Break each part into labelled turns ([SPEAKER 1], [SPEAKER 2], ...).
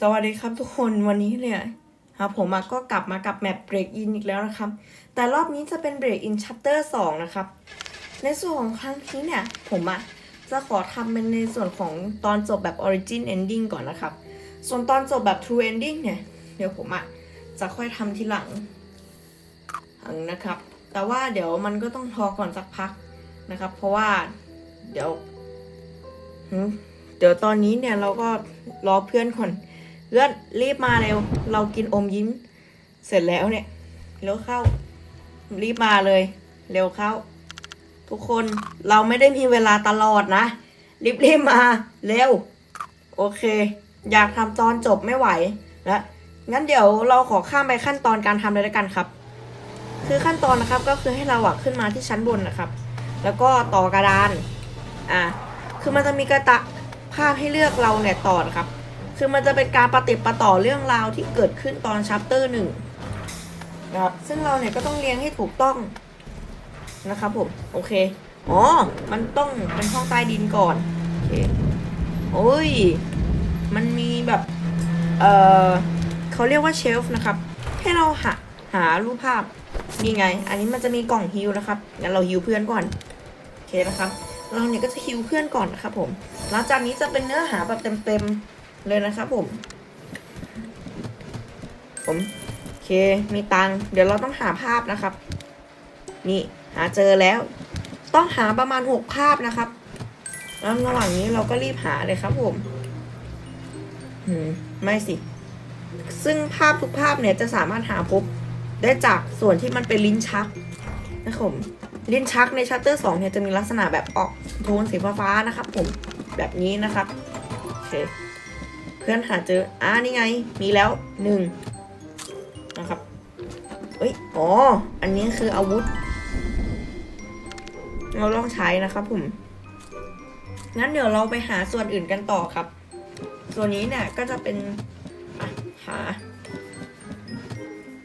[SPEAKER 1] สวัสดีครับทุกคนวันนี้เนี่ยครับผมก็กลับมากับแมป Break In อีกแล้วนะครับ แต่รอบนี้จะเป็น Break In Chapter 2 นะครับ ในส่วนของครั้งนี้เนี่ย ผมอะจะขอทำเป็นในส่วนของตอนจบแบบ Origin Ending ก่อนนะครับ ส่วนตอนจบแบบ True Ending เนี่ย เดี๋ยวผมอะจะค่อยทำทีหลังนะครับ แต่ว่าเดี๋ยวมันก็ต้องรอก่อนสักพักนะครับ เพราะว่าเดี๋ยวเดี๋ยวตอนนี้เนี่ยเราก็รอเพื่อนก่อน เพื่อนรีบมาเร็ว เรากินอมยิ้ม เสร็จแล้วเนี่ย เร็วเข้า รีบมาเลย เร็วเข้า ทุกคนเราไม่ได้มีเวลาตลอดนะ รีบรีบมา เร็ว โอเค อยากทำตอนจบไม่ไหวแล้วงั้นเดี๋ยวเราขอข้ามไปขั้นตอนการทำเลยแล้วกันครับ คือขั้นตอนนะครับก็คือให้เราอะขึ้นมาที่ชั้นบนนะครับ แล้วก็ต่อกระดาน อะคือมันจะมีกระตะภาพให้เลือกเราเนี่ยต่อนะครับ คือมันจะเป็นการปฏิปต่อเรื่องราวที่เกิดขึ้นตอนชัปเตอร์หนึ่งนะครับ ซึ่งเราเนี่ยก็ต้องเรียงให้ถูกต้องนะครับผม โอเค อ๋อ มันต้องเป็นห้องใต้ดินก่อน โอเค โอ้ย มันมีแบบ เออเขาเรียกว่าเชลฟ์นะครับ ให้เราหาหารูปภาพ นี่ไง อันนี้มันจะมีกล่องฮิวนะครับ งั้นเราฮิวเพื่อนก่อน โอเคนะครับ เราเนี่ยก็จะฮิวเพื่อนก่อนนะครับผม หลังจากนี้จะเป็นเนื้อหาแบบเต็มๆ เลยนะครับผม ผมโอเคมีตังเดี๋ยวเราต้องหาภาพนะครับ นี่หาเจอแล้ว ต้องหาประมาณหกภาพนะครับแล้วระหว่างนี้เราก็รีบหาเลยครับผมหืมไม่สิ ซึ่งภาพทุกภาพเนี่ยจะสามารถหาพบได้จากส่วนที่มันเป็นลิ้นชักนะครับผมลิ้นชักในชัตเตอร์สองเนี่ยจะมีลักษณะแบบออกโทนสีฟ้าๆนะครับผมแบบนี้นะครับโอเค พื่อนหาเจอ อ่านี่ไง มีแล้วหนึ่งนะครับเอ้ย อ๋อ อันนี้คืออาวุธ เราลองใช้นะครับผม งั้นเดี๋ยวเราไปหาส่วนอื่นกันต่อครับ ส่วนนี้เนี่ยก็จะเป็นหา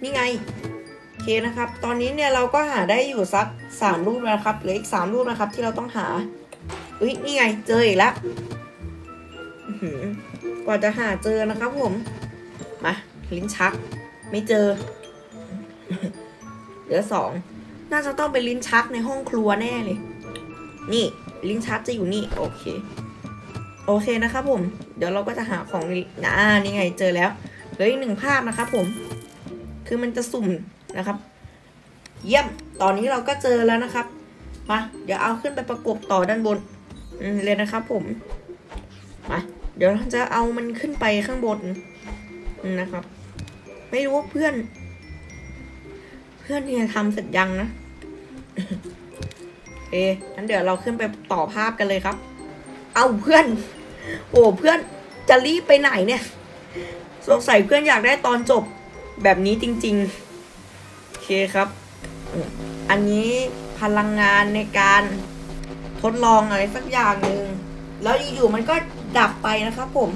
[SPEAKER 1] นี่ไงโอเคนะครับ ตอนนี้เนี่ยเราก็หาได้อยู่สักสามรูปแล้วครับ เหลืออีกสามรูปนะครับที่เราต้องหาอุ้ยนี่ไง เจออีกแล้ว กว่าจะหาเจอนะครับผม มา ลิ้นชัก ไม่เจอ เหลือสอง น่าจะต้องเป็นลิ้นชักในห้องครัวแน่เลย นี่ ลิ้นชักจะอยู่นี่ โอเค โอเคนะครับผม เดี๋ยวเราก็จะหาของนอ่านี่ไง เจอแล้ว เหลืออีกหนึ่งภาพนะครับผม คือมันจะสุ่มนะครับ เยี่ยม ตอนนี้เราก็เจอแล้วนะครับ มา เดี๋ยวเอาขึ้นไปประกบต่อด้านบนเลยนะครับผม ดี๋ยวเราจะเอามันขึ้นไปข้างบนนะครับ ไม่รู้ว่าเพื่อน เพื่อนเนี่ยทำเสร็จยังนะเอ๊ะงั้นเดี๋ยวเราขึ้นไปต่อภาพกันเลยครับ เอาเพื่อน โอ้เพื่อนจะรีบไปไหนเนี่ย สงสัยเพื่อนอยากได้ตอนจบแบบนี้จริงๆ โอเคครับ อันนี้พลังงานในการทดลองอะไรสักอย่างหนึ่ง แล้วอยู่ๆมันก็ ดับไปนะครับผม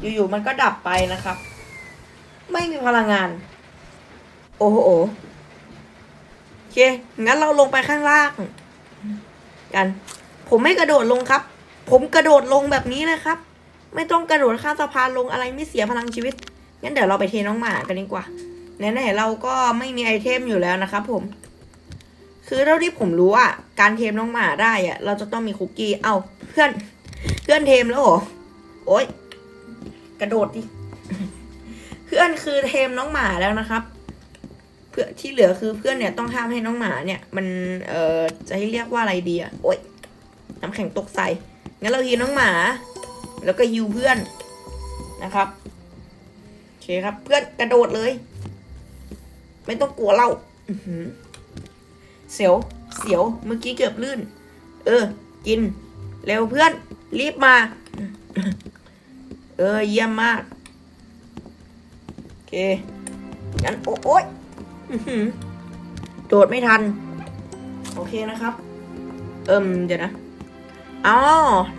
[SPEAKER 1] อยู่ๆมันก็ดับไปนะครับ ไม่มีพลังงาน โอ้โหโอเค งั้นเราลงไปข้างล่าง กัน ผมไม่กระโดดลงครับ ผมกระโดดลงแบบนี้เลยครับ ไม่ต้องกระโดดข้ามสะพานลงอะไรไม่เสียพลังชีวิต งั้นเดี๋ยวเราไปเทน้องหมากันดีกว่าไหนๆเราก็ไม่มีไอเทมอยู่แล้วนะครับผม คือเท่าที่ผมรู้อะ การเทมน้องหมาได้อะ เราจะต้องมีคุกกี้ เอ้าเพื่อน พื่อนเทมแล้วเหรอ โอ๊ย กระโดดดิ เพื่อนคือเทมน้องหมาแล้วนะครับ เพื่อที่เหลือคือเพื่อนเนี่ยต้องห้ามให้น้องหมาเนี่ย มันเอ่อจะให้เรียกว่าอะไรดีอะโอ๊ยน้ำแข็งตกใส่ งั้นเราฮิวน้องหมา แล้วก็ฮิวเพื่อนนะครับโอเคครับ เพื่อนกระโดดเลย ไม่ต้องกลัวเราเสียว เสียว เมื่อกี้เกือบลื่น เออ กิน เร็วเพื่อน รีบมา เออ เยี่ยมมาก โอเค งั้น โอโอ๊ยโดดไม่ทัน โอเคนะครับ เอิมเดี๋ยวนะอ๋อ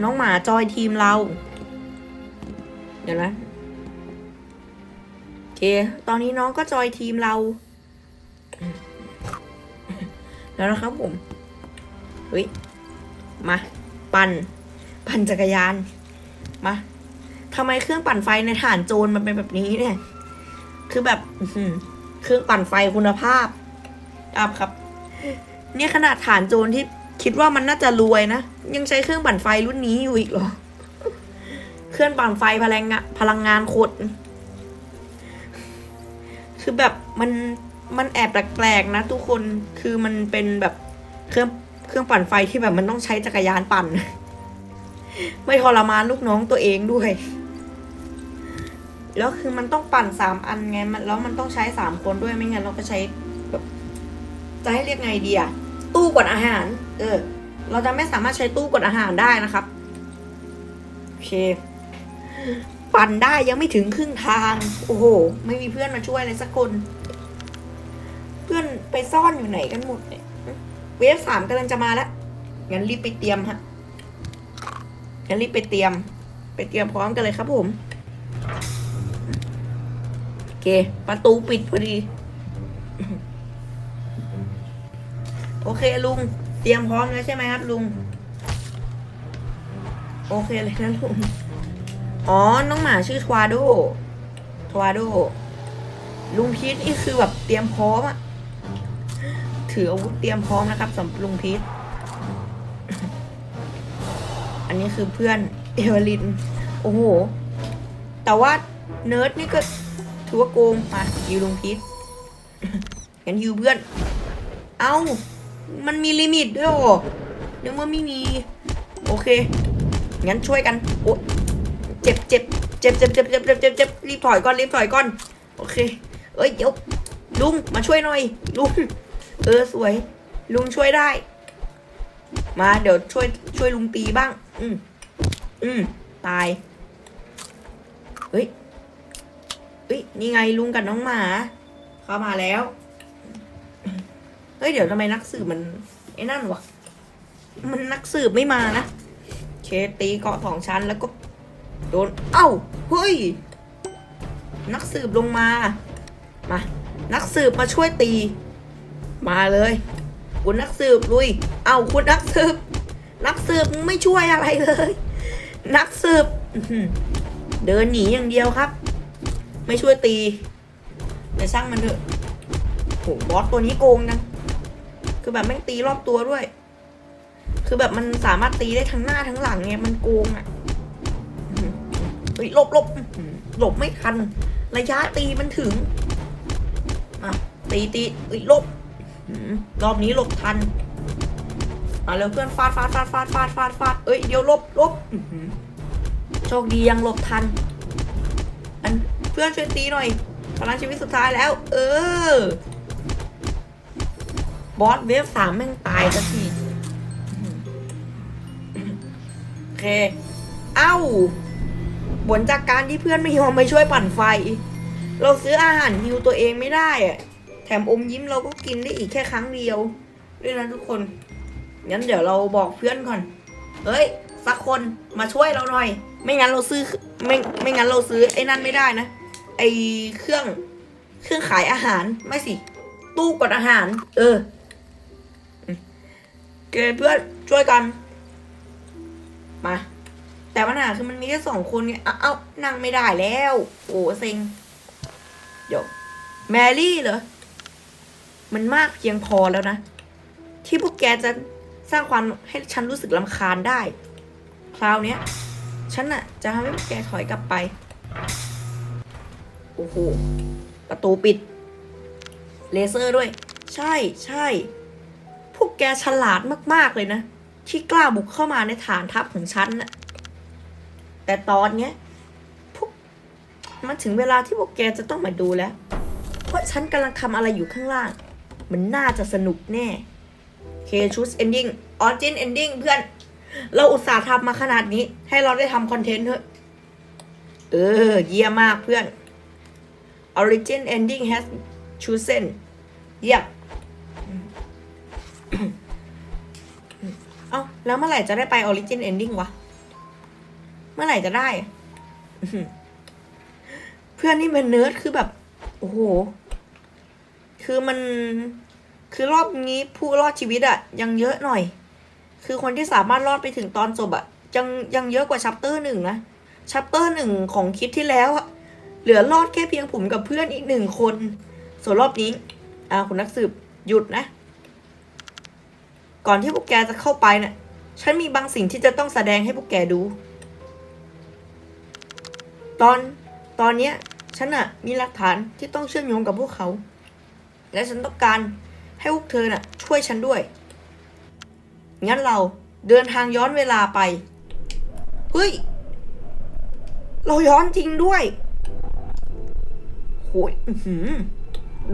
[SPEAKER 1] น้องหมาจอยทีมเรา เดี๋ยวนะโอเค ตอนนี้น้องก็จอยทีมเรา แล้วนะครับผมเฮ้ย มา ปั่น ปั่นจักรยาน มาทำไมเครื่องปั่นไฟในฐานโจรมันเป็นแบบนี้เนี่ย คือแบบเครื่องปั่นไฟคุณภาพครับครับ เนี่ยขนาดฐานโจรที่คิดว่ามันน่าจะรวยนะ ยังใช้เครื่องปั่นไฟรุ่นนี้อยู่อีกเหรอ เครื่องปั่นไฟพลังงานพลังงานโคตรคือแบบมันมันแอบแปลกๆนะทุกคน คือมันเป็นแบบเครื่องเครื่องปั่นไฟที่แบบมันต้องใช้จักรยานปั่น ไม่ทรมานลูกน้องตัวเองด้วย แล้วคือมันต้องปั่นสามอันไงมันแล้วมันต้องใช้สามคนด้วยไม่งั้นเราก็ใช้แบบจะให้เรียกไงดีอะตู้กดอาหาร เออ เราจะไม่สามารถใช้ตู้กดอาหารได้นะครับโอเค ปั่นได้ยังไม่ถึงครึ่งทาง โอ้โห ไม่มีเพื่อนมาช่วยเลยสักคน เพื่อนไปซ่อนอยู่ไหนกันหมดเนี่ยเวฟสามกำลังจะมาแล้วงั้นรีบไปเตรียมฮะ งั้นรีบไปเตรียม ไปเตรียมพร้อมกันเลยครับผมโอเค ประตูปิดพอดี โอเคลุง เตรียมพร้อมแล้วใช่ไหมครับลุง โอเคเลยนะลุง อ๋อ น้องหมาชื่อทวาโดทวาโดลุงพีทนี่คือแบบเตรียมพร้อมอะถืออาวุธเตรียมพร้อมนะครับสำหรับลุงพีท อันนี้คือเพื่อนเอเวลิน โอ้โห แต่ว่าเนิร์ดนี่ก็ถือว่าโกงมายูลุงพีทงั้นยูเพื่อน เอ้า มันมีลิมิตด้วยหรอนึกว่าไม่มี โอเค งั้นช่วยกัน โอ้เจ็บเจ็บเจ็บเจ็บเจ็บเจ็บเจ็บเจ็บเจ็บรีบถอยก่อนรีบถอยก่อน โอเค เอ้ยเดี๋ยวลุงมาช่วยหน่อย ลุง เออสวย ลุงช่วยได้ มาเดี๋ยวช่วยช่วยลุงตีบ้าง อืมอืมตาย เฮ้ย เฮ้ย นี่ไงลุงกับน้องหมา เข้ามาแล้ว เฮ้ย เดี๋ยวทำไมนักสืบมัน ไอ้นั่นวะ มันนักสืบไม่มานะ เคตีเกาะสองชั้นแล้วก็ โดน เอ้า เฮ้ย นักสืบลงมา มา นักสืบมาช่วยตี มาเลย คุณนักสืบลุย เอ้าคุณนักสืบ นักสืบไม่ช่วยอะไรเลย นักสืบเดินหนีอย่างเดียวครับ ไม่ช่วยตีเดี๋ยวช่างมันเถอะโหบอสตัวนี้โกงนะคือแบบแม่งตีรอบตัวด้วย คือแบบมันสามารถตีได้ทั้งหน้าทั้งหลังไงมันโกงอะอื้อหือเฮ้ยหลบหลบหลบไม่ทัน ระยะตีมันถึงอะตีตีเอ้ยหลบรอบนี้หลบทัน มาเร็วเพื่อนฟาดฟาดฟาดฟาดฟาดฟาดฟาดเอ้ยเดี๋ยวลบลบโชคดียังหลบทัน อันเพื่อนช่วยตีหน่อยพลังชีวิตสุดท้ายแล้ว เออบอสเวฟสามแม่งตายสักทีโอเค เอ้าผลจากการที่เพื่อนไม่ยอมไปช่วยปั่นไฟ เราซื้ออาหารฮิวตัวเองไม่ได้อะแถมอมยิ้มเราก็กินได้อีกแค่ครั้งเดียวด้วยนะทุกคน งั้นเดี๋ยวเราบอกเพื่อนก่อน เฮ้ย สักคนมาช่วยเราหน่อย ไม่งั้นเราซื้อไม่ไม่งั้นเราซื้อไอ้นั่นไม่ได้นะ ไอ้เครื่องเครื่องขายอาหารไม่สิ ตู้กดอาหาร เออเกเพื่อนช่วยกัน มา แต่ปัญหาคือมันมีแค่สองคนไงเอ้าเอ้านั่งไม่ได้แล้ว โอ้เซ็งเดี๋ยวแมรี่เหรอ มันมากเพียงพอแล้วนะ ที่พวกแกจะ สร้างความให้ฉันรู้สึกลำคาญได้ คราวเนี้ย ฉันน่ะ จะทำให้พวกแกถอยกลับไป โอ้โห ประตูปิด เลเซอร์ด้วย ใช่ใช่ พวกแกฉลาดมาก ๆ เลยนะ ที่กล้าบุกเข้ามาในฐานทัพของฉันน่ะ แต่ตอนเนี้ยพวกมันถึงเวลาที่พวกแกจะต้องมาดูแล้วเพราะฉันกำลังทำอะไรอยู่ข้างล่าง มันน่าจะสนุกแน่ เคชูสเอนดิ้งออจินเอนดิ้งเพื่อน เราอุตส่าห์ทำมาขนาดนี้ ให้เราได้ทำคอนเทนต์เถอะเออ เยี่ยมมากเพื่อน Origin ending has chosen เยี่ยมเอ้าแล้วเมื่อไหร่จะได้ไป Origin ending วะ เมื่อไหร่จะได้ เพื่อนนี่เป็นเนิร์ดคือแบบ โอ้โห คือมัน คือรอบนี้ผู้รอดชีวิตอะยังเยอะหน่อย คือคนที่สามารถรอดไปถึงตอนจบอะยังยังเยอะกว่าชัปเตอร์หนึ่งนะชัปเตอร์หนึ่งของคลิปที่แล้วอะเหลือรอดแค่เพียงผมกับเพื่อนอีกหนึ่งคน ส่วนรอบนี้อ่าคุณนักสืบหยุดนะ ก่อนที่พวกแกจะเข้าไปเนะ่ะฉันมีบางสิ่งที่จะต้องแสดงให้พวกแกดู ตอนตอนเนี้ยฉันอะมีหลักฐานที่ต้องเชื่อมโยงกับพวกเขา และฉันต้องการ ให้พวกเธอน่ะ ช่วยฉันด้วย งั้นเราเดินทางย้อนเวลาไป เฮ้ย เราย้อนจริงด้วยโหยหือ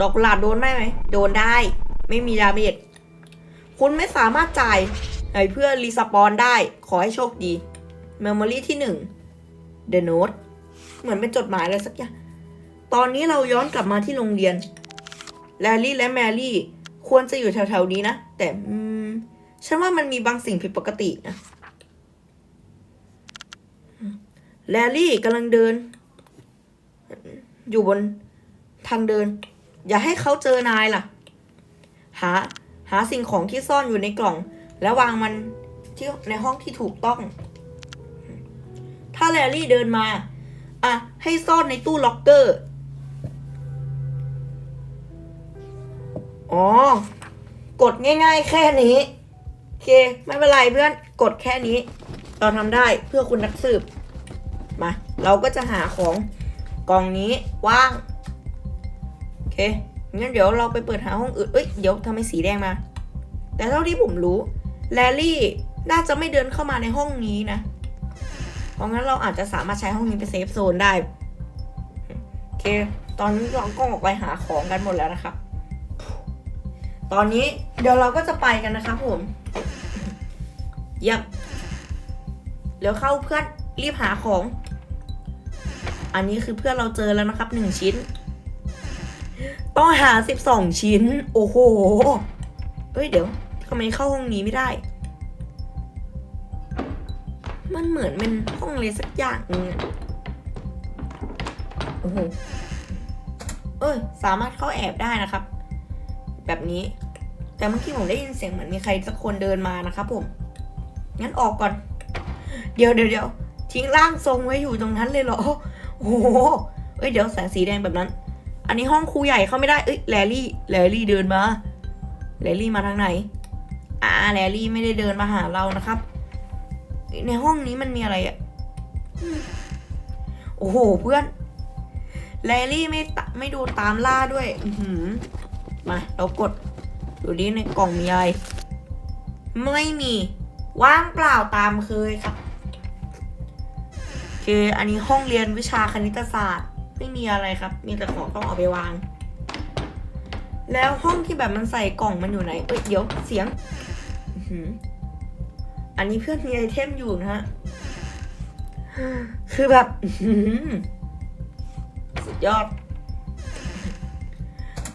[SPEAKER 1] ดอกหลาบโดนได้ไหม โดนได้ ไม่มีดาเมจ คุณไม่สามารถจ่ายให้เพื่อรีสปอนได้ ขอให้โชคดี เมมโมรี่ที่หนึ่ง The Note เหมือนเป็นจดหมายอะไรสักอย่าง ตอนนี้เราย้อนกลับมาที่โรงเรียน แลลี่และแมรี่ ควรจะอยู่แถวๆนี้นะ แต่อืมฉันว่ามันมีบางสิ่งผิดปกตินะแลลี่กำลังเดิน อยู่บนทางเดิน อย่าให้เขาเจอนายล่ะ หา หาสิ่งของที่ซ่อนอยู่ในกล่อง แล้ววางมันที่ในห้องที่ถูกต้อง ถ้าแลลี่เดินมา อะ ให้ซ่อนในตู้ล็อกเกอร์ อ๋อ กดง่ายๆ แค่นี้โอเค ไม่เป็นไรเพื่อนกดแค่นี้ เราทำได้เพื่อคุณนักสืบ มา เราก็จะหาของกล่องนี้ว่างโอเคงั้นเดี๋ยวเราไปเปิดหาห้องอื่นเอ้ยเดี๋ยวทำไมสีแดงมา แต่เท่าที่ผมรู้แลลี่น่าจะไม่เดินเข้ามาในห้องนี้นะ เพราะงั้นเราอาจจะสามารถใช้ห้องนี้เป็นเซฟโซนได้ โอเค ตอนนี้เราก็ออกไปหาของกันหมดแล้วนะครับ ตอนนี้เดี๋ยวเราก็จะไปกันนะครับผมเยี่ยมเดี๋ยวเข้าเพื่อนรีบหาของ อันนี้คือเพื่อนเราเจอแล้วนะครับหนึ่งชิ้น ต้องหาสิบสองชิ้น โอ้โหเอ้ยเดี๋ยวทำไมเข้าห้องนี้ไม่ได้ มันเหมือนเป็นห้องอะไรสักอย่างนึงอะโอ้โหเอ้ยสามารถเข้าแอบได้นะครับ แบบนี้ แต่เมื่อกี้ผมได้ยินเสียงเหมือนมีใครสักคนเดินมานะครับผม งั้นออกก่อน เดี๋ยวเดี๋ยวเดี๋ยวทิ้งร่างทรงไว้อยู่ตรงนั้นเลยเหรอ โอ้โหเอ้ยเดี๋ยวแสงสีแดงแบบนั้น อันนี้ห้องครูใหญ่เข้าไม่ได้ เอ้ยแลลี่ แลลี่เดินมา แลลี่มาทางไหน อ่าแลลี่ไม่ได้เดินมาหาเรานะครับ ในห้องนี้มันมีอะไรอะโอ้โหเพื่อนแลลี่ไม่ไม่ดูตามล่าด้วย อื มาเรากดดูดิในกล่องมีอะไร ไม่มีว่างเปล่าตามเคยครับโออันนี้ห้องเรียนวิชาคณิตศาสตร์ ไม่มีอะไรครับ มีแต่ของต้องเอาไปวาง แล้วห้องที่แบบมันใส่กล่องมันอยู่ไหนเอ้ยเดี๋ยวเสียงอันนี้เพื่อนมีไอเทมอยู่นะฮะคือแบบสุดยอด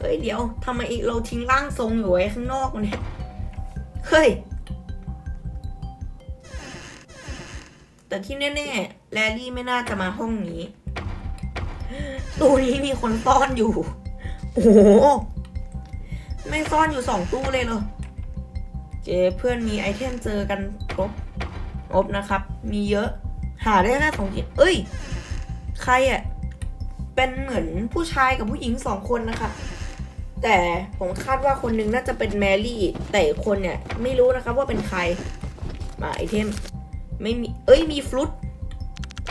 [SPEAKER 1] เฮ้ยเดี๋ยวทำไมเราทิ้งร่างทรงอยู่ไว้ข้างนอกเนี่ยเฮ้ย แต่ที่แน่ๆแลลี่ไม่น่าจะมาห้องนี้ตู้นี้มีคนซ่อนอยู่ โอ้โห ไม่ซ่อนอยู่สองตู้เลยเหรอ เจเพื่อนมีไอเทมเจอกันครบครบนะครับ มีเยอะ หาได้แค่สองชิ้นเอ้ย ใครอะ่ะ เป็นเหมือนผู้ชายกับผู้หญิงสองคนนะคะ แต่ผมคาดว่าคนหนึงน่าจะเป็นแมรี่แต่คนเนี่ยไม่รู้นะครับว่าเป็นใคร มาไอเทมไม่มีเอ้ยมีฟลุต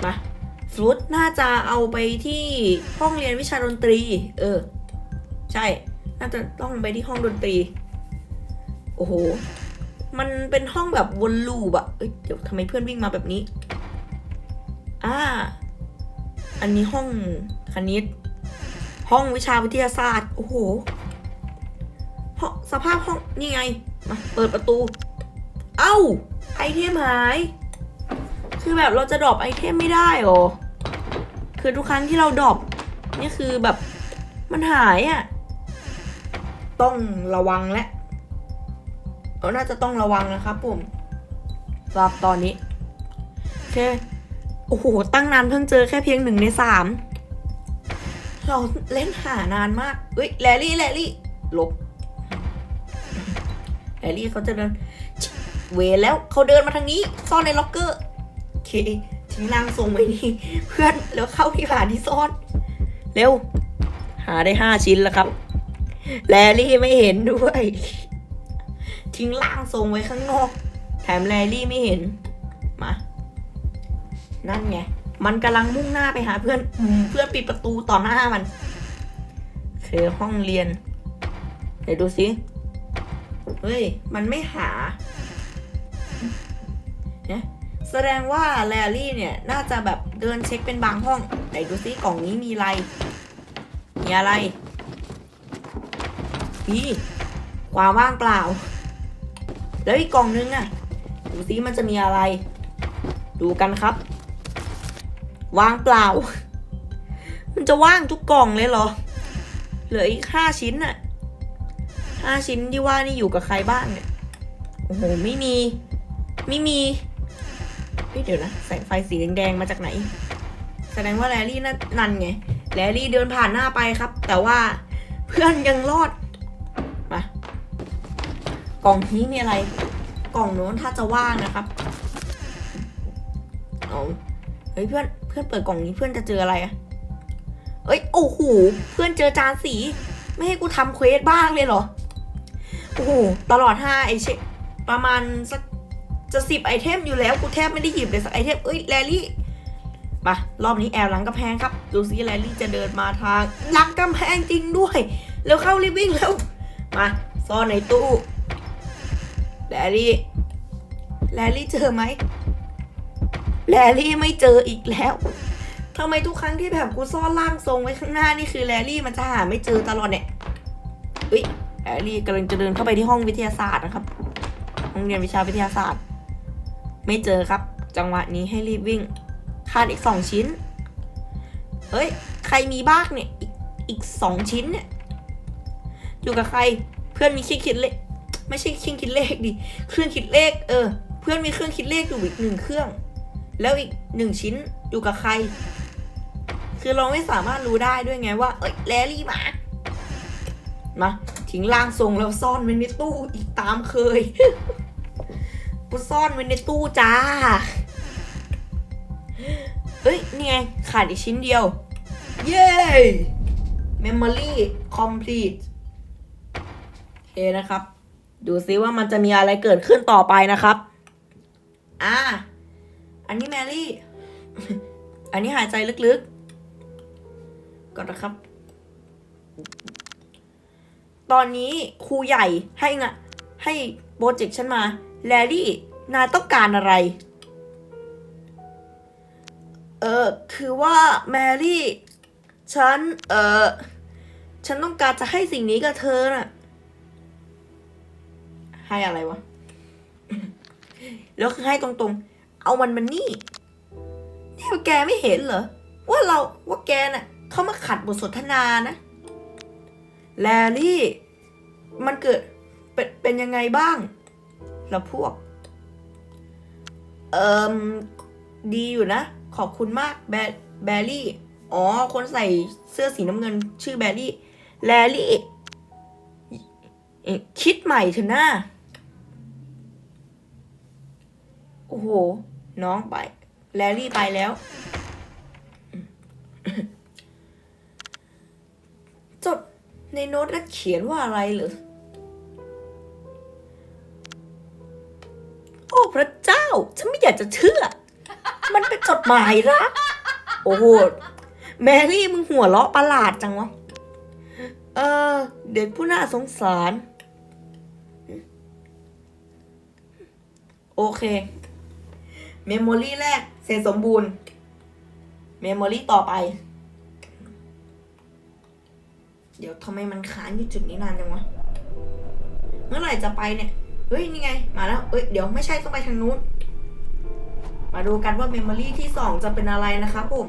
[SPEAKER 1] มาฟลุตน่าจะเอาไปที่ห้องเรียนวิชาดนตรี เออ ใช่ น่าจะต้องไปที่ห้องดนตรี โอ้โห มันเป็นห้องแบบวนลูปอะเอ้ยเดี๋ยวทำไมเพื่อนวิ่งมาแบบนี้อ่าอันนี้ห้องคณิต ห้องวิชาวิทยาศาสตร์ โอ้โหห้องสภาพห้อง นี่ไง มา เปิดประตู เอ้า ไอเทมหาย คือแบบเราจะดรอปไอเทมไม่ได้หรอ คือทุกครั้งที่เราดรอปนี่คือแบบมันหายอะ่ะ ต้องระวังและเราน่าจะต้องระวังนะครับผมสำหรับตอนนี้โอเคโอ้โห ตั้งนานเพิ่งเจอแค่เพียงหนึ่งในสาม เราเล่นหานานมากเฮ้ยแลลี่แลลี่ลบแลลี่เขาจะเดินเวแล้วเขาเดินมาทางนี้ ซ่อนในล็อกเกอร์โอเคทิ้งร่างทรงไว้นี่เพื่อนแล้วเข้าที่หานที่ซ่อน เร็ว หาได้ห้าชิ้นแล้วครับแลลี่ไม่เห็นด้วย ทิ้งร่างทรงไว้ข้างนอก แถมแลลี่ไม่เห็น มา นั่นไง มันกำลังมุ่งหน้าไปหาเพื่อนอืมเพื่อนปิดประตูต่อหน้ามันคือห้องเรียนไหนดูสิเฮ้ย มันไม่หาเนี่ยแสดงว่าแลลี่เนี่ย น่าจะแบบเดินเช็คเป็นบางห้องไหนดูสิกล่องนี้มีอะไร มีอะไรมีความว่างเปล่า แล้วอีกกล่องนึงอะดูสิมันจะมีอะไร ดูกันครับ ว่างเปล่า มันจะว่างทุกกล่องเลยเหรอ เหลืออีกห้าชิ้นน่ะห้าชิ้นที่ว่านี่อยู่กับใครบ้างเนี่ย โอ้โห ไม่มี ไม่มีเฮ้ยเดี๋ยวนะ แสงไฟสีแดงๆมาจากไหน แสดงว่าแลลี่นั่นนันไง แลลี่เดินผ่านหน้าไปครับ แต่ว่าเพื่อนยังรอด มา กล่องนี้มีอะไร กล่องโน้นถ้าจะว่างนะครับเอาเฮ้ยเพื่อน เพื่อนเปิดกล่องนี้เพื่อนจะเจออะไรอะเอ้ยโอ้โหเพื่อนเจอจานสี ไม่ให้กูทำเควสบ้างเลยเหรอโอ้โหตลอดห้าไอเชประมาณสักจะสิบไอเทมอยู่แล้วกูแทบไม่ได้หยิบเลยสักไอเทมเอ้ยแลลี่มารอบนี้แอบหลังกำแพงครับ ดูซิแลลี่จะเดินมาทางหลังกำแพงจริงด้วยแล้วเข้ารีบวิ่งแล้วมาซ่อนในตู้แลลี่แลลี่เจอไหม แลลี่ไม่เจออีกแล้วทำไมทุกครั้งที่แบบกูซ่อนร่างทรงไว้ข้างหน้านี่คือแลลี่มันจะหาไม่เจอตลอดเนี่ยเฮ้ยแลลี่กำลังจะเดินเข้าไปที่ห้องวิทยาศาสตร์นะครับห้องเรียนวิชาวิทยาศาสตร์ ไม่เจอครับ จังหวะนี้ให้รีบวิ่งขาดอีกสองชิ้นเฮ้ยใครมีบ้างเนี่ยอีกอีกสองชิ้นเนี่ยอยู่กับใครเพื่อนมีเครื่องคิดเลขไม่ใช่เครื่องคิดเลขดิเครื่องคิดเลขเออ เพื่อนมีเครื่องคิดเลขอยู่อีกหนึ่งเครื่อง แล้วอีกหนึ่งชิ้นอยู่กับใคร คือเราไม่สามารถรู้ได้ด้วยไงว่า เอ้ยแลลี่มา มาทิ้งล่างทรงแล้วซ่อนไว้ในตู้อีกตามเคยกูซ่อนไว้ในตู้จ้า เอ้ยนี่ไงขาดอีกชิ้นเดียว เย้ Memory complete โอเคนะครับ ดูซิว่ามันจะมีอะไรเกิดขึ้นต่อไปนะครับ อ่า อันนี้แมรี่ อันนี้หายใจลึกๆ ก่อนนะครับ ตอนนี้ครูใหญ่ให้งะให้โปรเจกต์ฉันมา แลลี่ นายต้องการอะไร เออคือว่าแมรี่ ฉัน เออฉันต้องการจะให้สิ่งนี้กับเธอน่ะ ให้อะไรวะ แล้วคือให้ตรงๆ เอามันมันนี่นี่แกไม่เห็นเหรอ ว่าเราว่าแกน่ะเขามาขัดบทสนทนานะ แลลี่ มันเกิดเป็นเป็นยังไงบ้างแล้วพวก เอ่มดีอยู่นะ ขอบคุณมากแบแบรี่ อ๋อ คนใส่เสื้อสีน้ำเงิน ชื่อแบรี่ แลลี่ คิดใหม่เถอะนะโอ้โห น้องไป แลลี่ไปแล้ว จดในโน้ตแล้วเขียนว่าอะไรเหรอโอ้พระเจ้า ฉันไม่อยากจะเชื่อ มันเป็นจดหมายรัก โอ้โห แมรี่มึงหัวเราะประหลาดจังวะ เออ เด็กผู้น่าสงสาร โอเค เมมโมรี่แรก เสร็จสมบูรณ์ เมมโมรี่ต่อไป เดี๋ยวทำไมมันค้างอยู่จุดนี้นานจังวะ เมื่อไหร่จะไปเนี่ย เฮ้ย นี่ไง มาแล้ว เอ้ย เดี๋ยวไม่ใช่ต้องไปทางนู้น มาดูกันว่าเมมโมรี่ที่สองจะเป็นอะไรนะครับผม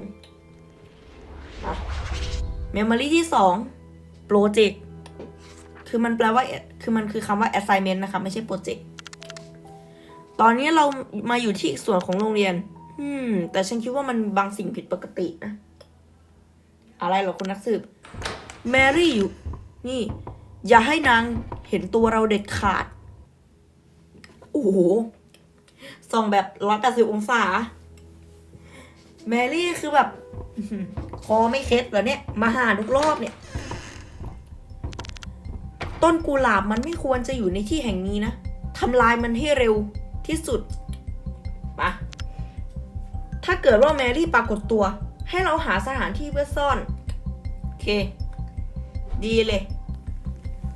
[SPEAKER 1] เมมโมรี่ที่สองโปรเจกต์ คือมันแปลว่า คือมันคือคำว่า assignment นะครับไม่ใช่โปรเจกต์ ตอนนี้เรามาอยู่ที่อีกส่วนของโรงเรียน อืม แต่ฉันคิดว่ามันบางสิ่งผิดปกตินะ อะไรเหรอคุณนักสืบ แมรี่อยู่ นี่ อย่าให้นางเห็นตัวเราเด็ดขาด โอ้โห ส่องแบบร้อยแปดสิบองศา แมรี่คือแบบ คอไม่เคล็ดเหรอเนี่ย มาหาทุกรอบเนี่ย ต้นกุหลาบมันไม่ควรจะอยู่ในที่แห่งนี้นะทำลายมันให้เร็ว ที่สุดปะถ้าเกิดว่าแมรี่ปรากฏตัว ให้เราหาสถานที่เพื่อซ่อน โอเค ดีเลย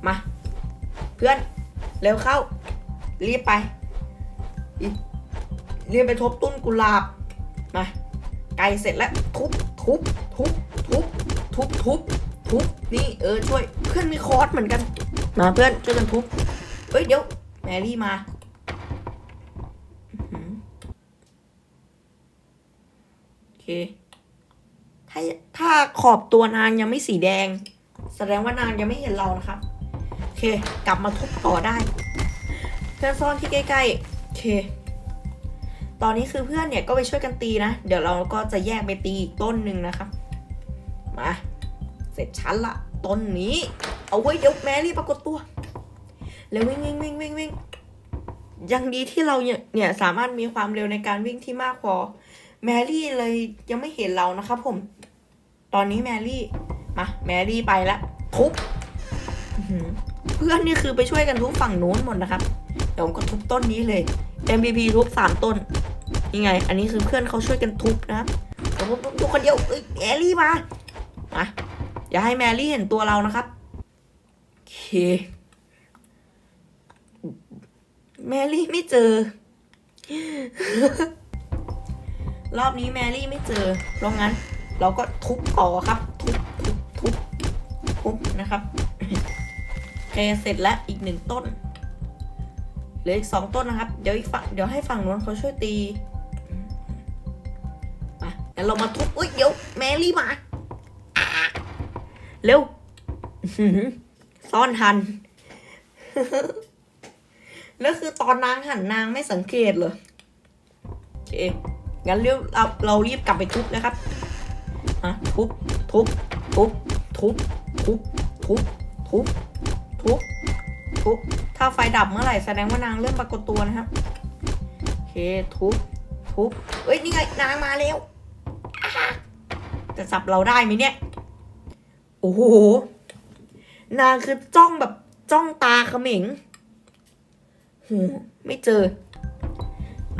[SPEAKER 1] มา เพื่อน เร็วเข้า รีบไป เรีบรีบไปทบต้นกุหลาบ มา ไก่เสร็จแล้ว ทุบ ทุบ ทุบ ทุบ ทุบ ทุบ ทุบ นี่เออช่วย เพื่อนมีคอร์สเหมือนกัน มาเพื่อนช่วยกันทุบ เฮ้ยเดี๋ยว แมรี่มาอื้อหือโอ เค ถ้าถ้าขอบตัวนางยังไม่สีแดง แสดงว่านางยังไม่เห็นเรานะครับ โอเค กลับมาทุบต่อได้เพื่อนซ่อนที่ใกล้ๆโอเค ตอนนี้คือเพื่อนเนี่ยก็ไปช่วยกันตีนะ เดี๋ยวเราก็จะแยกไปตีอีกต้นหนึ่งนะครับ มา เสร็จชั้นละ ต้นนี้ เอาไว้เดี๋ยวแมรี่ปรากฏตัว แล้ววิ่งวิ่งวิ่งวิ่งวิ่งยังดีที่เราเนี่ยเนี่ยสามารถมีความเร็วในการวิ่งที่มากพอ แมรี่เลยยังไม่เห็นเรานะครับผม ตอนนี้แมรี่ มา แมรี่ไปแล้วทุบเพื่อนนี่คือไปช่วยกันทุบฝั่งนู้นหมดนะครับ เดี๋ยวผมก็ทุบต้นนี้เลย MVP ทุบสามต้นนี่ไง อันนี้คือเพื่อนเขาช่วยกันทุบนะครับเดี๋ยวผมทุบคนเดียวเอ้ยแมรี่มา มา อย่าให้แมรี่เห็นตัวเรานะครับโอเคแมรี่ไม่เจอ รอบนี้แมรี่ไม่เจอเพราะงั้น เราก็ทุบต่อครับ ทุบทุบทุบทุบนะครับโอเคเสร็จแล้วอีกหนึ่งต้นเหลืออีกสองต้นนะครับ เดี๋ยวอีกฝั่งเดี๋ยวให้ฝั่งนู้นเขาช่วยตีมางั้นเรามาทุบอุ้ยเดี๋ยวแมรี่มาเร็วซ่อนทัน แล้วคือตอนนางหันนางไม่สังเกตเลยโอเค งั้นเรียเราเรารีบกลับไปทุบนะครับอะทุบทุบทุบทุบทุบทุบทุบทุบทุบถ้าไฟดับเมื่อไหร่แสดงว่านางเริ่มปรากฏตัวนะครับโอเคทุบทุบเอ้ยนี่ไงนางมาแล้วจะจับเราได้ไหมเนี่ยโอ้โหนางคือจ้องแบบจ้องตาเขม็งโหไม่เจอ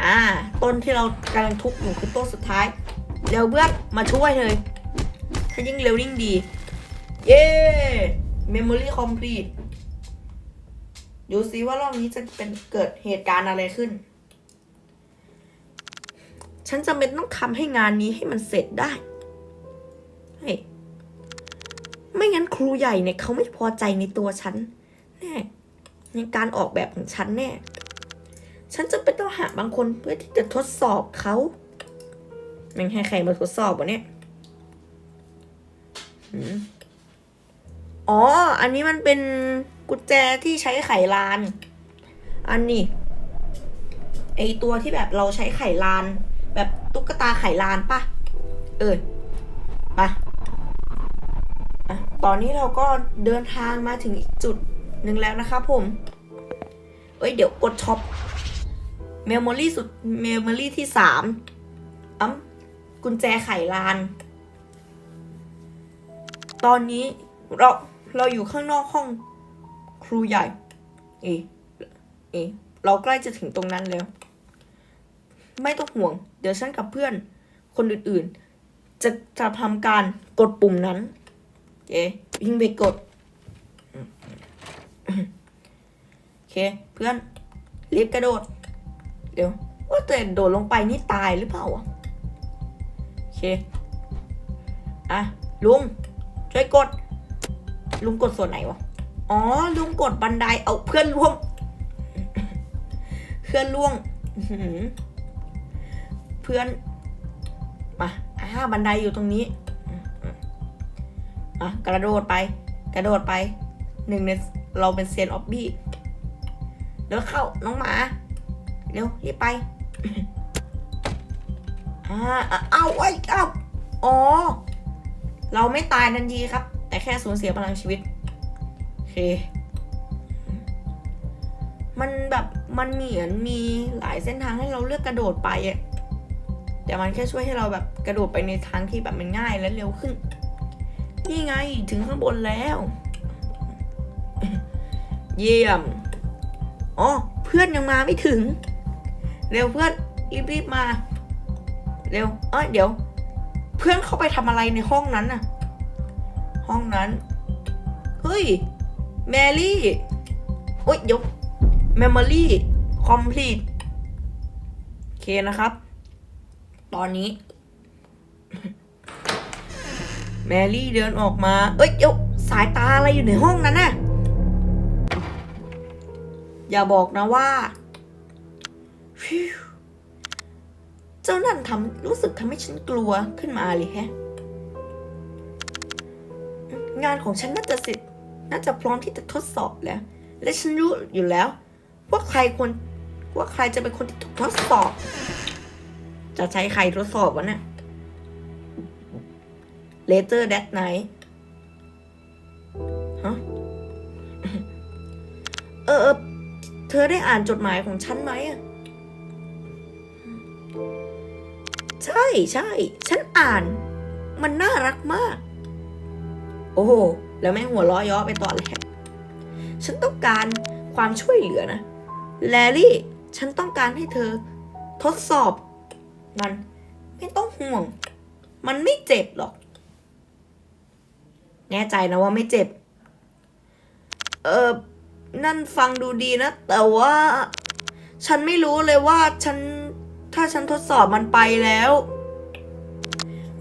[SPEAKER 1] อ่า ต้นที่เรากำลังทุบอยู่คือต้นสุดท้าย เร็วเพื่อนมาช่วยเลย ถ้ายิ่งเร็วยิ่งดี เย้ memory complete ดูซิว่ารอบนี้จะเป็นเกิดเหตุการณ์อะไรขึ้น ฉันจำเป็นต้องทำให้งานนี้ให้มันเสร็จได้เฮ้ไม่งั้นครูใหญ่เนี่ยเขาไม่พอใจในตัวฉันแน่ในการออกแบบของฉันแน่ ฉันจะเป็นต้องหาบางคนเพื่อที่จะทดสอบเขาแม่งให้ใครมาทดสอบวะเนี่ยอ๋อ อันนี้มันเป็นกุญแจที่ใช้ไขลาน อันนี้ ไอตัวที่แบบเราใช้ไขลาน แบบตุ๊กตาไขลานปะเออไปอะตอนนี้เราก็เดินทางมาถึงอีกจุดหนึ่งแล้วนะครับผม เอ้ย เดี๋ยวกดช็อป เมมโมรี่สุดเมมโมรี่ที่สามอ้ำกุญแจไขลาน ตอนนี้เราเราอยู่ข้างนอกห้องครูใหญ่ เอเอเราใกล้จะถึงตรงนั้นแล้ว ไม่ต้องห่วง เดี๋ยวฉันกับเพื่อนคนอื่นๆ จะจะทำการกดปุ่มนั้นเควิ่งไปกดโอเค เพื่อนรีบกระโดด เดี๋ยวว่าแต่โดดลงไปนี่ตายหรือเปล่าโอเค อะ ลุง ช่วยกด ลุงกดส่วนไหนวะ อ๋อ ลุงกดบันไดเอาเพื่อนล่วง เพื่อนล่วงเพื่อน มาอ่าบันไดอยู่ตรงนี้อะกระโดดไป กระโดดไปหนึ่งในเราเป็นเซียนออบบี้เดี๋ยวเข้าน้องหมา เร็วรีบไปอ่าอะเอาไว้เอาอ๋อ เราไม่ตายทันทีครับ แต่แค่สูญเสียพลังชีวิต โอเค มันแบบมันเหมือนมีหลายเส้นทางให้เราเลือกกระโดดไปอะแต่มันแค่ช่วยให้เราแบบกระโดดไปในทางที่แบบมันง่ายและเร็วขึ้น นี่ไงถึงข้างบนแล้ว เยี่ยม อ๋อ เพื่อนยังมาไม่ถึง เร็วเพื่อนรีบๆมา เร็ว เอ้ยเดี๋ยว เพื่อนเข้าไปทำอะไรในห้องนั้นน่ะ ห้องนั้น เฮ้ย แมรี่โอ๊ยเดี๋ยว Memory Complete โอเคนะครับ ตอนนี้ แมรี่เดินออกมา เอ้ยเดี๋ยวสายตาอะไรอยู่ในห้องนั้นน่ะ อย่าบอกนะว่า เจ้านั่นทำรู้สึกทำให้ฉันกลัวขึ้นมาเลยแฮะ งานของฉันน่าจะเสร็จน่าจะพร้อมที่จะทดสอบแล้ว และฉันรู้อยู่แล้ว ว่าใครควรว่าใครจะเป็นคนที่ถูกทดสอบ จะใช้ใครทดสอบวะเนี่ยเลเตอร์แดดไนฮะเออเออ เธอได้อ่านจดหมายของฉันไหมอะ ใช่ใช่ ฉันอ่าน มันน่ารักมาก โอ้โห แล้วแม่หัวล้อย้อไปตอนแรกฉันต้องการความช่วยเหลือนะ แลลี่ ฉันต้องการให้เธอ ทดสอบ มัน ไม่ต้องห่วง มันไม่เจ็บหรอก แน่ใจนะว่าไม่เจ็บ เออนั่นฟังดูดีนะ แต่ว่า ฉันไม่รู้เลยว่าฉัน ถ้าฉันทดสอบมันไปแล้ว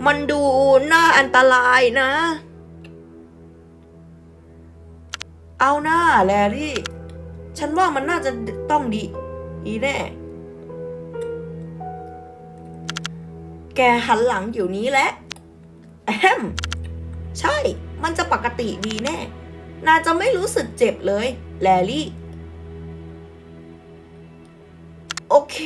[SPEAKER 1] มันดูน่าอันตรายนะ เอาหน้าแลรี่ ฉันว่ามันน่าจะต้องดีดีแน่ แกหันหลังอยู่นี้แหละแอมใช่ มันจะปกติดีแน่น่าจะไม่รู้สึกเจ็บเลย แลลี่ โอเค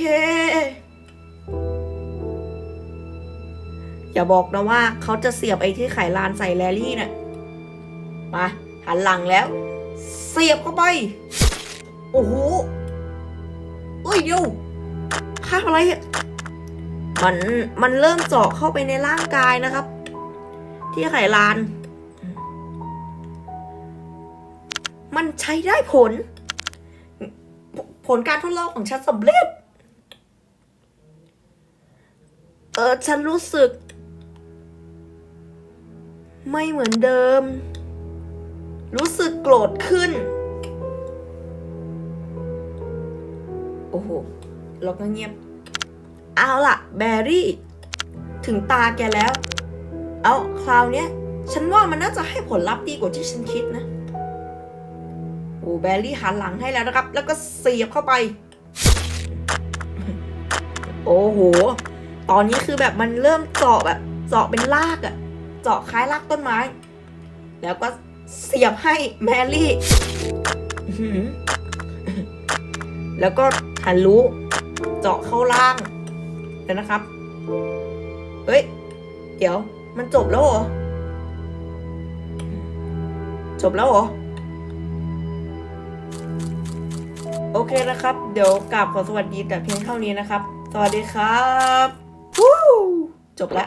[SPEAKER 1] อย่าบอกนะว่าเขาจะเสียบไอ้ที่ไขลานใส่แลลี่นะ่ะมาหันหลังแล้ว เสียบเข้าไป โอ้โหเอ้ยเดี๋ยวภาพอะไรอะมันมันเริ่มเจาะเข้าไปในร่างกายนะครับ ที่ไขลาน มันใช้ได้ผล ผลการทดลองของฉันสำเร็จ เออ ฉันรู้สึก ไม่เหมือนเดิม รู้สึกโกรธขึ้น โอ้โหเราก็เงียบ เอาล่ะ แบรี่ ถึงตาแกแล้ว เอาคราวเนี้ย ฉันว่ามันน่าจะให้ผลลัพธ์ดีกว่าที่ฉันคิดนะ โอ้แบรี่หันหลังให้แล้วนะครับ แล้วก็เสียบเข้าไป โอ้โห ตอนนี้คือแบบมันเริ่มเจาะแบบเจาะเป็นรากอะ เจาะคล้ายรากต้นไม้ แล้วก็เสียบให้แมรี่แล้วก็ทะลุเจาะเข้าล่างแล้วนะครับ เฮ้ย เดี๋ยว มันจบแล้วเหรอ จบแล้วเหรอ โอเคนะครับ เดี๋ยวกราบขอสวัสดีแต่เพียงเท่านี้นะครับ สวัสดีครับ จบละ